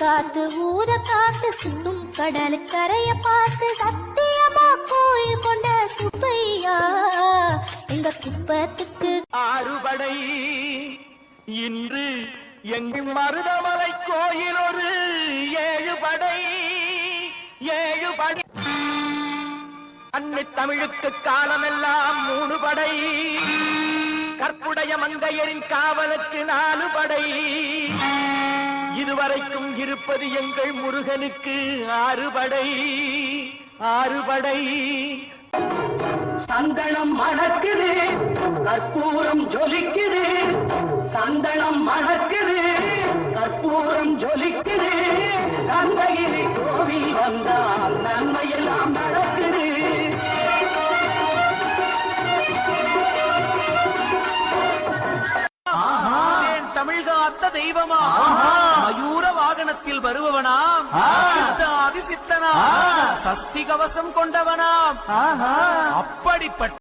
காத்து ஊத காத்து சிந்தும் கடல் கரைய பார்த்து சத்தியமா கோயில் கொண்ட சுப்பையா எங்க குப்பத்துக்கு ஆறுபடை. இன்று எங்கும் மருதமலை கோயில் ஒரு ஏழு படை ஏழு படை அன்னை தமிழுக்கு காலமெல்லாம் மூணு படை கற்புடைய மங்கையரின் காவலுக்கு நாலு படை இதுவரைக்கும் இருப்பது எங்கள் முருகனுக்கு ஆறு படை ஆறு படை சந்தனம் மணக்குது கற்பூரம் ஜொலிக்குது. சந்தனம் மணக்குது கற்பூரம் ஜொலிக்குது. கந்தகிரி கோவில் வந்தால் நன்மையெல்லாம் நடக்குது. தமிழ்காத்த தெய்வமா? வாகனத்தில் வருபவனாம். சித்த அதிசித்தனா சஸ்தி கவசம் கொண்டவனாம். அப்படிப்பட்ட